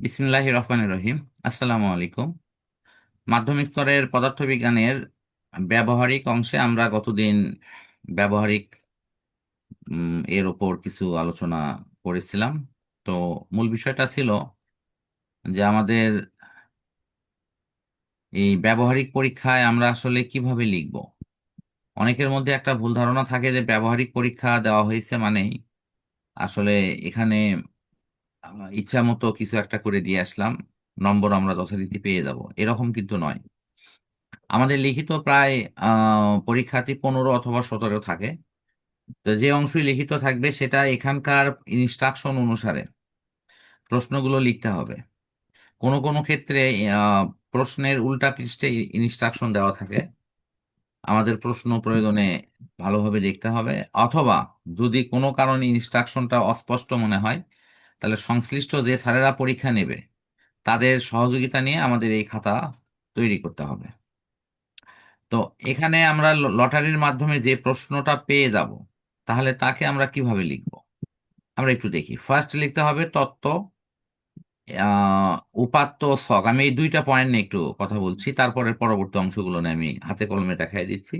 বিসমিল্লাহ রহমান রহিম। আসসালামু আলাইকুম। মাধ্যমিক স্তরের পদার্থবিজ্ঞানের ব্যবহারিক অংশে আমরা গতদিন ব্যবহারিক এর ওপর কিছু আলোচনা করেছিলাম। তো মূল বিষয়টা ছিল যে আমাদের এই ব্যবহারিক পরীক্ষায় আমরা আসলে কীভাবে লিখব। অনেকের মধ্যে একটা ভুল ধারণা থাকে যে ব্যবহারিক পরীক্ষা দেওয়া হয়েছে মানেই আসলে এখানে ইচ্ছা মতো কিছু একটা করে দিয়ে আসলাম। নম্বর আমরা যথারীতি পেয়ে যাব। এরকম কিন্তু নয়। আমাদের লিখিত প্রায়, আহ পরীক্ষার্থী পনেরো অথবা সতেরো থাকে। তো যে অংশই লিখিত থাকবে, সেটা এখানকার ইনস্ট্রাকশন অনুসারে প্রশ্নগুলো লিখতে হবে। কোনো কোনো ক্ষেত্রে প্রশ্নের উল্টা পৃষ্ঠে ইনস্ট্রাকশন দেওয়া থাকে। আমাদের প্রশ্ন প্রয়োজনে ভালোভাবে দেখতে হবে। অথবা যদি কোনো কারণে ইনস্ট্রাকশনটা অস্পষ্ট মনে হয় তাহলে সংশ্লিষ্ট যে স্যারেরা পরীক্ষা নেবে, তাদের সহযোগিতা নিয়ে আমাদের এই খাতা তৈরি করতে হবে। তো এখানে আমরা লটারির মাধ্যমে যে প্রশ্নটা পেয়ে যাব, তাহলে তাকে আমরা কীভাবে লিখব? আমরা একটু দেখি। ফার্স্ট লিখতে হবে তত্ত্ব উপাত্ত ছক আমি এই দুইটা পয়েন্ট নিয়ে একটু কথা বলছি তারপরে পরবর্তী অংশগুলো নিয়ে আমি হাতে কলমে দেখাই দিচ্ছি।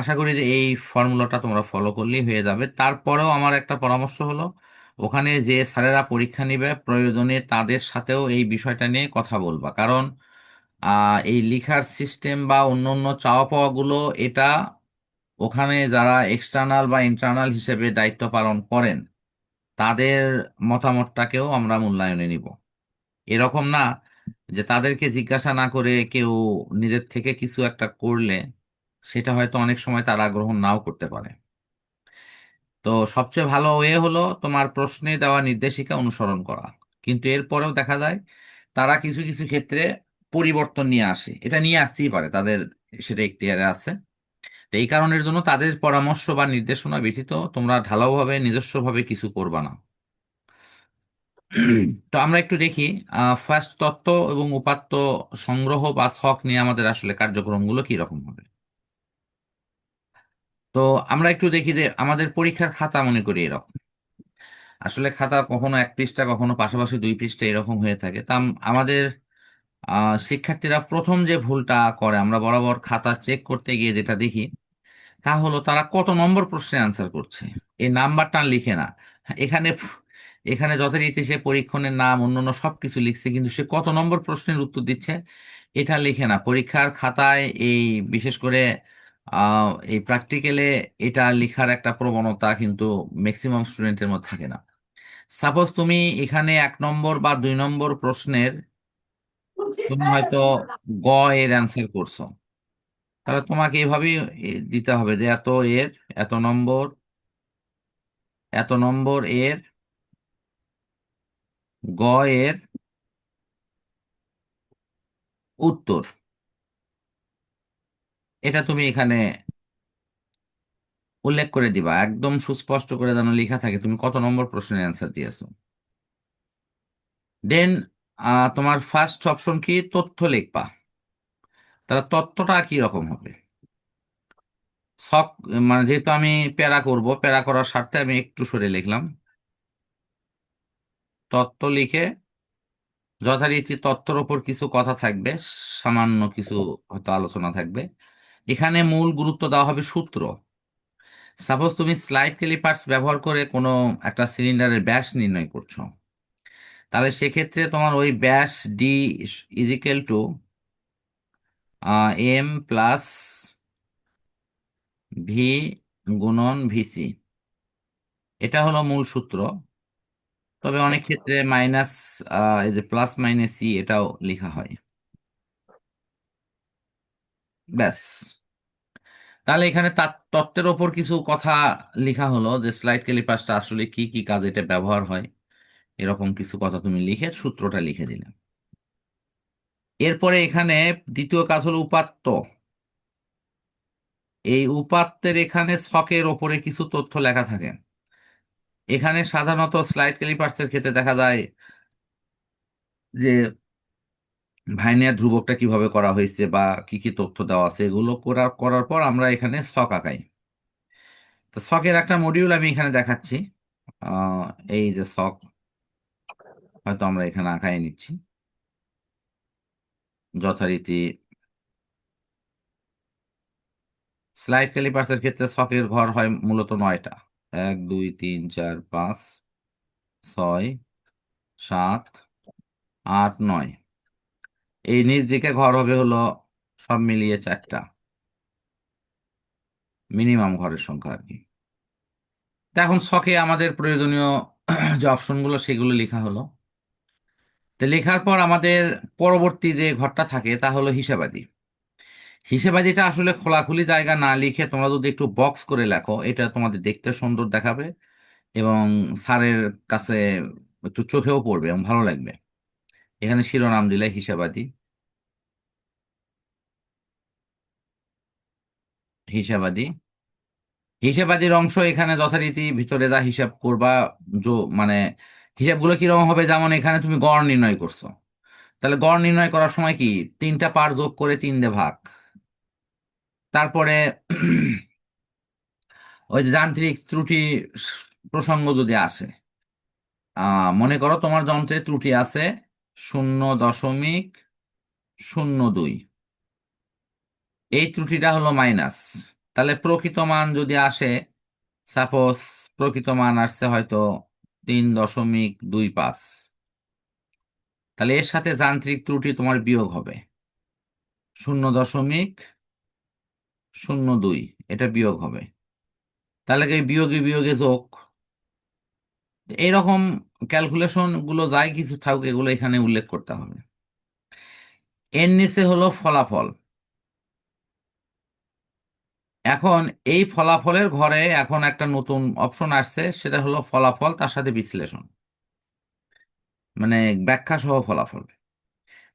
আশা করি যে এই ফর্মুলাটা তোমরা ফলো করলেই হয়ে যাবে। তারপরেও আমার একটা পরামর্শ হলো ওখানে যে স্যারেরা পরীক্ষা নিবে প্রয়োজনে তাদের সাথেও এই বিষয়টা নিয়ে কথা বলবা। কারণ এই লিখার সিস্টেম বা অন্য অন্য চাওয়া পাওয়াগুলো এটা ওখানে যারা এক্সটার্নাল বা ইন্টারনাল হিসেবে দায়িত্ব পালন করেন, তাদের মতামতটাকেও আমরা মূল্যায়নে নিব। এরকম না যে তাদেরকে জিজ্ঞাসা না করে কেউ নিজের থেকে কিছু একটা করলে সেটা হয়তো অনেক সময় তারা গ্রহণ নাও করতে পারে। তো সবচেয়ে ভালো ওয়ে হলো তোমার প্রশ্নে দেওয়া নির্দেশিকা অনুসরণ করা। কিন্তু এরপরেও দেখা যায়, তারা কিছু কিছু ক্ষেত্রে পরিবর্তন নিয়ে আসে। এটা নিয়ে আসতেই পারে, তাদের সেটা এখতিয়ারে আছে। তো এই কারণের জন্য তাদের পরামর্শ বা নির্দেশনা ব্যতীত তোমরা ঢালাওভাবে, নিজস্বভাবে কিছু করবা না। তো আমরা একটু দেখি ফার্স্ট তত্ত্ব এবং উপাত্ত সংগ্রহ বা ছক নিয়ে আমাদের আসলে কার্যক্রমগুলো কি রকম হবে। তো আমরা একটু দেখি যে আমাদের পরীক্ষার খাতা মনে করি এরকম। আসলে খাতা কখনো এক পৃষ্ঠা, কখনো পাশাপাশি দুই পৃষ্ঠা এরকম হয়ে থাকে। তা আমাদের শিক্ষার্থীরা প্রথম যে ভুলটা করে, আমরা বরাবর খাতা চেক করতে গিয়ে যেটা দেখি, তা হলো তারা কত নম্বর প্রশ্নে আনসার করছে। এই নাম্বারটা লিখে না। এখানে এখানে যথারীতি সে পরীক্ষণের নাম অন্যান্য সবকিছু লিখছে, কিন্তু সে কত নম্বর প্রশ্নের উত্তর দিচ্ছে, এটা লিখে না। পরীক্ষার খাতায় এই, বিশেষ করে আহ, এই প্র্যাকটিক্যালে এটা লেখার একটা প্রবণতা কিন্তু ম্যাক্সিমাম স্টুডেন্টের মধ্যে থাকে না। সাপোজ তুমি এখানে এক নম্বর বা দুই নম্বর প্রশ্নের তুমি হয়তো গ এর অ্যান্সার করছ। তাহলে তোমাকে এভাবেই দিতে হবে যে এত এর এত নম্বর এত নম্বর এর গ এর উত্তর। এটা তুমি এখানে উল্লেখ করে দিবা। একদম সুস্পষ্ট করে যেন লেখা থাকে। তুমি কত নম্বর প্রশ্নের অ্যান্সার দিয়েছ। দেন তোমার ফার্স্ট অপশন কি? তথ্য লিখবা। তাহলে তথ্যটা কি রকম হবে? সক মানে যেহেতু আমি প্যারা করব, প্যারা করার স্বার্থে আমি একটু সরে লিখলাম। তত্ত্ব লিখে যথারীতি তথ্যর ওপর কিছু কথা থাকবে, সামান্য কিছু হয়তো আলোচনা থাকবে। এখানে মূল গুরুত্ব দেওয়া হবে সূত্র। সাপোজ তুমি স্লাইড ক্যালিপার্স ব্যবহার করে কোনো একটা সিলিন্ডারের ব্যাস নির্ণয় করছ। তাহলে সেক্ষেত্রে তোমার ওই ব্যাস D is equal to M plus V গুণন ভিসি এটা হলো মূল সূত্র। তবে অনেক ক্ষেত্রে মাইনাস প্লাস মাইনাস সি এটাও লেখা হয়। ব্যাস। তাহলে এখানে তত্ত্বের ওপর কিছু কথা লেখা হলো যে, স্লাইড ক্যালিপাসটা আসলে কি কি কাজে এটা ব্যবহার হয়? এরকম কিছু কথা তুমি লিখে সূত্রটা লিখে দিলে। এরপরে এখানে দ্বিতীয় কাজ হলো উপাত্ত। এই উপাত্তের এখানে ছকের ওপরে কিছু তথ্য লেখা থাকে। এখানে সাধারণত স্লাইড ক্যালিপার্সের ক্ষেত্রে দেখা যায় যে ভাইনিয়ার ধ্রুবকটা কীভাবে করা হয়েছে বা কি কি তথ্য দেওয়া আছে, এগুলো করার করার পর আমরা এখানে ছক আঁকাই। তো ছকের একটা মডিউল আমি এখানে দেখাচ্ছি। এই যে ছক হয়তো আমরা এখানে আঁকাই নিচ্ছি। যথারীতি স্লাইড ক্যালিপার্সের ক্ষেত্রে ছকের ঘর হয় মূলত নয়টা। এক, দুই, তিন, চার, পাঁচ, ছয়, সাত, আট, নয়। এই নিচ দিকে ঘর হবে হলো সব মিলিয়ে চারটা। মিনিমাম ঘরের সংখ্যা আর কি। তা এখন শখে আমাদের প্রয়োজনীয় যে অপশনগুলো সেগুলো লেখা হলো। তো লেখার পর আমাদের পরবর্তী যে ঘরটা থাকে তা হলো হিসাবাদি। হিসেবাদিটা আসলে খোলাখুলি জায়গা না লিখে তোমরা যদি একটু বক্স করে লেখো, এটা তোমাদের দেখতে সুন্দর দেখাবে এবং স্যারের কাছে একটু চোখেও পড়বে এবং ভালো লাগবে। এখানে শিরোনাম দিলে হিসাবাদি। হিসাবাদি। হিসাবাদির অংশ এখানে যথারীতি ভিতরে যা হিসাব করবা মানে হিসাবগুলো কীরকম হবে যেমন এখানে তুমি গড় নির্ণয় করছ। তাহলে গড় নির্ণয় করার সময় কি? তিনটা পার যোগ করে তিন দিয়ে ভাগ। তারপরে ওই যে যান্ত্রিক ত্রুটি প্রসঙ্গ যদি আসে মনে করো তোমার যন্ত্রে ত্রুটি আছে শূন্য দশমিক শূন্য দুই। এই ত্রুটিটা হলো মাইনাস। তাহলে প্রকৃত মান যদি আসে, সাপোজ প্রকৃত মান আসছে হয়তো তিন দশমিক দুই পাঁচ। তাহলে এর সাথে যান্ত্রিক ত্রুটি তোমার বিয়োগ হবে। শূন্য দশমিক শূন্য দুই, এটা বিয়োগ হবে। তাহলে বিয়োগে বিয়োগে যোগ? এইরকম ক্যালকুলেশনগুলো যাই কিছু থাকুক, এগুলো এখানে উল্লেখ করতে হবে। এর নিচে হলো ফলাফল। এখন এই ফলাফলের ঘরে এখন একটা নতুন অপশন আসছে, সেটা হলো ফলাফল, তার সাথে বিশ্লেষণ। মানে ব্যাখ্যা সহ ফলাফল।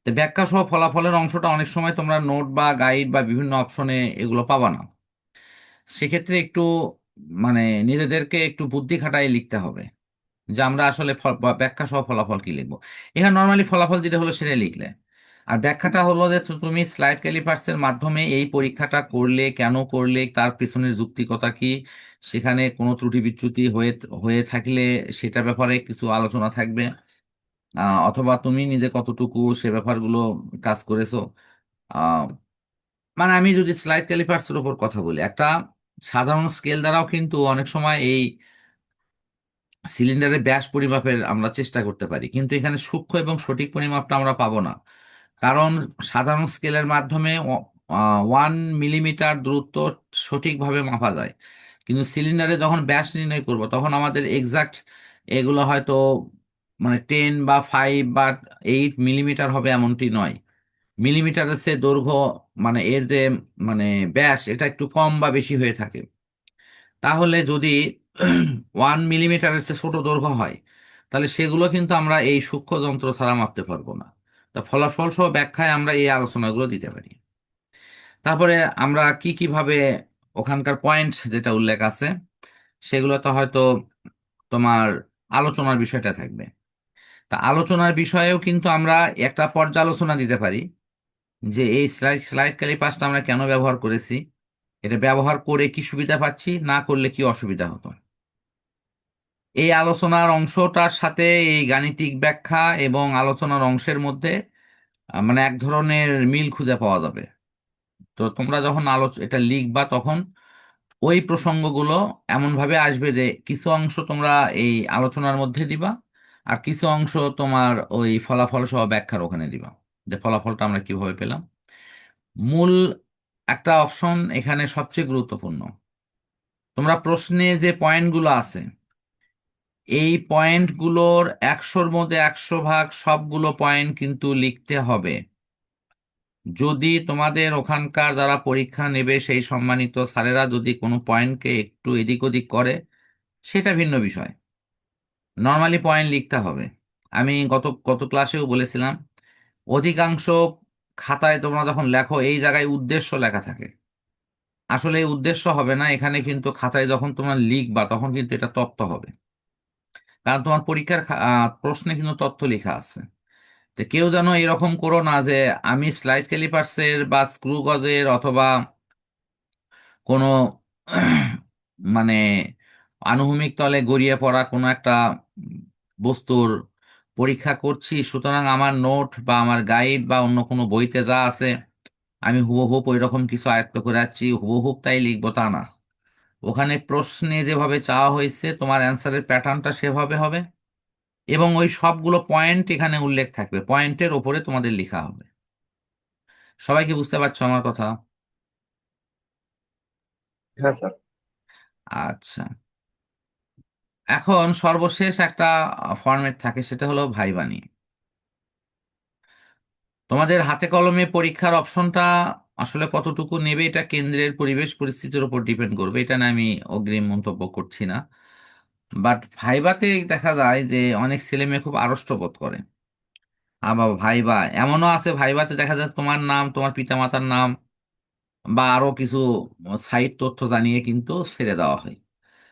তো ব্যাখ্যা সহ ফলাফলের অংশটা অনেক সময় তোমরা নোট বা গাইড বা বিভিন্ন অপশনে এগুলো পাবা না। সেক্ষেত্রে একটু মানে নিজেদেরকে একটু বুদ্ধি খাটাই লিখতে হবে। যে আমরা আসলে ব্যাখ্যা সহ ফলাফল কি লিখব? এখানে নর্মালি ফলাফল যেটা হলো সেটাই লিখলে। আর ব্যাখ্যাটা হলো যে তুমি স্লাইড ক্যালিপার্সের মাধ্যমে এই পরীক্ষাটা করলে কেন করলে, তার পিছনের যুক্তিকতা কি? সেখানে কোনো ত্রুটি বিচ্যুতি হয়ে হয়ে থাকলে সেটার ব্যাপারে কিছু আলোচনা থাকবে। অথবা তুমি নিজে কতটুকু সে ব্যাপারগুলো কাজ করেছ? মানে আমি যদি স্লাইড ক্যালিপার্সের উপর কথা বলি, একটা সাধারণ স্কেল দ্বারাও কিন্তু অনেক সময় এই সিলিন্ডারের ব্যাস পরিমাপের আমরা চেষ্টা করতে পারি, কিন্তু এখানে সূক্ষ্ম এবং সঠিক পরিমাপটা আমরা পাবো না। কারণ সাধারণ স্কেলের মাধ্যমে ওয়ান মিলিমিটার দূরত্ব সঠিকভাবে মাপা যায়। কিন্তু সিলিন্ডারে যখন ব্যাস নির্ণয় করব, তখন আমাদের এক্সাক্ট এগুলো হয়তো মানে টেন বা ফাইভ বা এইট মিলিমিটার হবে এমনটি নয়। মিলিমিটারের সে দৈর্ঘ্য মানে এর যে মানে ব্যাস, এটা একটু কম বা বেশি হয়ে থাকে। তাহলে যদি ওয়ান মিলিমিটারের চেয়ে ছোট দৈর্ঘ্য হয়, তাহলে সেগুলো কিন্তু আমরা এই সূক্ষ্ম যন্ত্র ছাড়া মাপতে পারব না। তা ফলাফল সহ ব্যাখ্যায় আমরা এই আলোচনাগুলো দিতে পারি। তারপরে আমরা কি কীভাবে ওখানকার পয়েন্ট যেটা উল্লেখ আছে, সেগুলোতে হয়তো তোমার আলোচনার বিষয়টা থাকবে। তা আলোচনার বিষয়েও কিন্তু আমরা একটা পর্যালোচনা দিতে পারি যে এই স্লাইড স্লাইড ক্যালিপাসটা আমরা কেন ব্যবহার করেছি, এটা ব্যবহার করে কি সুবিধা পাচ্ছি, না করলে কি অসুবিধা হতো। এই আলোচনার অংশটার সাথে এই গাণিতিক ব্যাখ্যা এবং আলোচনার অংশের মধ্যে মানে এক ধরনের মিল খুঁজে পাওয়া যাবে। তো তোমরা যখন আলোচ, এটা লিখবা তখন ওই প্রসঙ্গগুলো এমনভাবে আসবে যে কিছু অংশ তোমরা এই আলোচনার মধ্যে দিবা আর কিছু অংশ তোমার ওই ফলাফল সহ ব্যাখ্যার ওখানে দিবা যে ফলাফলটা আমরা কীভাবে পেলাম। মূল একটা অপশন এখানে সবচেয়ে গুরুত্বপূর্ণ। তোমরা প্রশ্নে যে পয়েন্টগুলো আছে এই পয়েন্টগুলোর একশোর মধ্যে একশো ভাগ সবগুলো পয়েন্ট কিন্তু লিখতে হবে। যদি তোমাদের ওখানকার যারা পরীক্ষা নেবে সেই সম্মানিত স্যারেরা যদি কোনো পয়েন্টকে একটু এদিক ওদিক করে, সেটা ভিন্ন বিষয়। নর্মালি পয়েন্ট লিখতে হবে। আমি গত গত ক্লাসেও বলেছিলাম, অধিকাংশ খাতায় তোমরা যখন লেখো, এই জায়গায় উদ্দেশ্য লেখা থাকে। আসলে উদ্দেশ্য হবে না, এখানে কিন্তু খাতায় যখন তোমরা লিখবা, তখন কিন্তু এটা তত্ত্ব হবে। কারণ তোমার পরীক্ষার প্রশ্নে কিন্তু তথ্য লেখা আছে। তো কেউ যেন এরকম করো না যে আমি স্লাইড ক্যালিপার্সের বা স্ক্রু গজের অথবা কোনো মানে আনুভূমিক তলে গড়িয়ে পড়া কোনো একটা বস্তুর পরীক্ষা করছি, সুতরাং আমার নোট বা আমার গাইড বা অন্য কোনো বইতে যা আছে, আমি হুবহুব ওই রকম কিছু আয়ত্ত করে যাচ্ছি হুবহুব তাই লিখব তা না। ওখানে প্রশ্নে যেভাবে চাওয়া হয়েছে তোমার অ্যান্সারের প্যাটার্নটা সেভাবে হবে। এবং ওই সবগুলো পয়েন্ট এখানে উল্লেখ থাকবে। পয়েন্টের ওপরে তোমাদের লেখা হবে। সবাই কি বুঝতে পারছ আমার কথা? হ্যাঁ স্যার। আচ্ছা। এখন সর্বশেষ একটা ফরম্যাট থাকে সেটা হলো ভাইবা নিয়ে। তোমাদের হাতে কলমে পরীক্ষার অপশনটা আসলে কতটুকু নেবে এটা কেন্দ্রের পরিবেশ পরিস্থিতির উপর ডিপেন্ড করবে, এটা না আমি অগ্রিম মন্তব্য করছি না। বাট ভাইবাতে দেখা যায় যে অনেক ছেলে মেয়ে খুব আড়ষ্ট বোধ করে। আবার ভাইবা, এমনও আছে ভাইবাতে দেখা যায় তোমার নাম, তোমার পিতামাতার নাম বা আরও কিছু সাইট তথ্য জানিয়ে কিন্তু ছেড়ে দেওয়া হয়।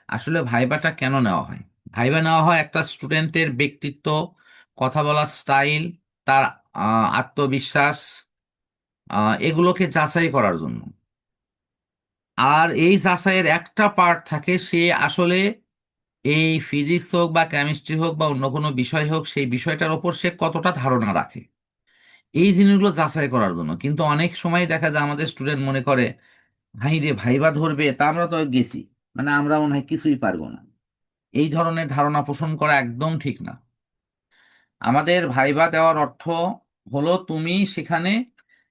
আসলে ভাইবাটা কেন নেওয়া হয়? ভাইবা নেওয়া হয় একটা স্টুডেন্টের ব্যক্তিত্ব, কথা বলার স্টাইল, তার আত্মবিশ্বাস এগুলোকে যাচাই করার জন্য। আর এই যাচাইয়ের একটা পার্ট থাকে, সে আসলে এই ফিজিক্স হোক বা কেমিস্ট্রি হোক বা অন্য কোনো বিষয় হোক, সেই বিষয়টার ওপর সে কতটা ধারণা রাখে। এই জিনিসগুলো যাচাই করার জন্য। কিন্তু অনেক সময় দেখা যায় আমাদের স্টুডেন্ট মনে করে, ভাই রে, ভাইবা ধরবে, তা আমরা তো গেছি। মানে আমরা মনে হয় কিছুই পারব না। এই ধরনের ধারণা পোষণ করা একদম ঠিক না। আমাদের ভাইবা দেওয়ার অর্থ হলো, তুমি সেখানে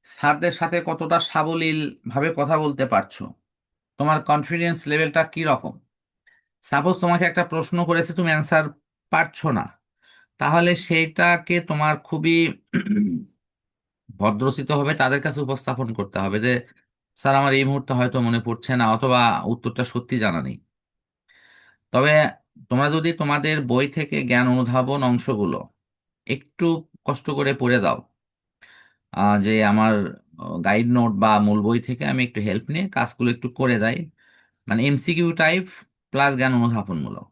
স্যারদের সাথে কতটা সাবলীল ভাবে কথা বলতে পারছ? তোমার কনফিডেন্স লেভেলটা কি রকম সাপোজ তোমাকে একটা প্রশ্ন করেছে, তুমি অ্যান্সার পারছ না। তাহলে সেইটাকে তোমার খুবই ভদ্রচিতভাবে তাদের কাছে উপস্থাপন করতে হবে যে, স্যার, আমার এই মুহূর্তে হয়তো মনে পড়ছে না অথবা উত্তরটা সত্যি জানা নেই। তবে তোমরা যদি তোমাদের বই থেকে জ্ঞান অনুধাবন অংশগুলো একটু কষ্ট করে পড়ে দাও যে আমার গাইড নোট বা মূল বই থেকে আমি একটু হেল্প নিয়ে কাজগুলো একটু করে যাই। মানে এমসিকিউ টাইপ প্লাস জ্ঞান অনুধাবনমূলক।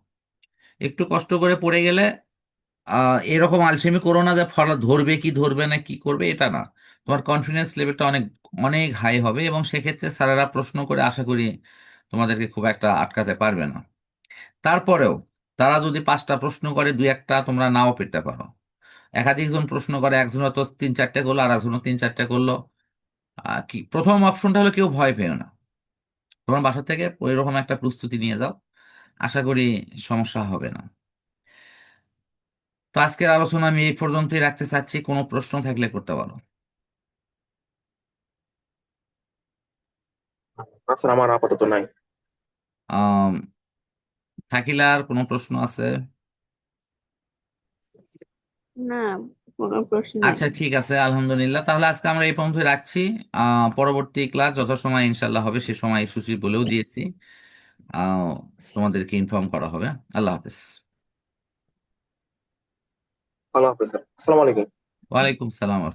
একটু কষ্ট করে পড়ে গেলে এরকম আলসেমি করো না যে ফলা, ধরবে কি, ধরবে না, কি করবে, এটা না। তোমার কনফিডেন্স লেভেলটা অনেক অনেক হাই হবে এবং সেক্ষেত্রে স্যারেরা প্রশ্ন করে আশা করি তোমাদেরকে খুব একটা আটকাতে পারবে না। তারপরেও তারা যদি পাঁচটা প্রশ্ন করে, দুই একটা তোমরা নাও পেতে পারো। একাধিকজন প্রশ্ন করে একজন হয়তো তিন চারটে করল আর একজন তিন চারটে করল। কি প্রথম অপশনটা হলো কেউ ভয় পেও না। তোমার বাসা থেকে ওই রকম একটা প্রস্তুতি নিয়ে যাও। আশা করি সমস্যা হবে না। তো আজকের আলোচনা আমি এই পর্যন্তই রাখতে চাচ্ছি। কোনো প্রশ্ন থাকলে করতে পারো। আমার আপাতত নাই। আম, শাকিলার কোনো প্রশ্ন আছে? না কোনো প্রশ্ন নেই। আচ্ছা ঠিক আছে আলহামদুলিল্লাহ। তাহলে আজকে আমরা এই পর্যন্তই রাখছি। আহ পরবর্তী ক্লাস যথাসময় ইনশাল্লাহ হবে সে সময় সূচি বলেও দিয়েছি। আহ তোমাদেরকে ইনফর্ম করা হবে। আল্লাহ হাফেজ। আল্লাহ হাফেজ স্যার। আসসালামু আলাইকুম। ওয়ালাইকুম সালাম।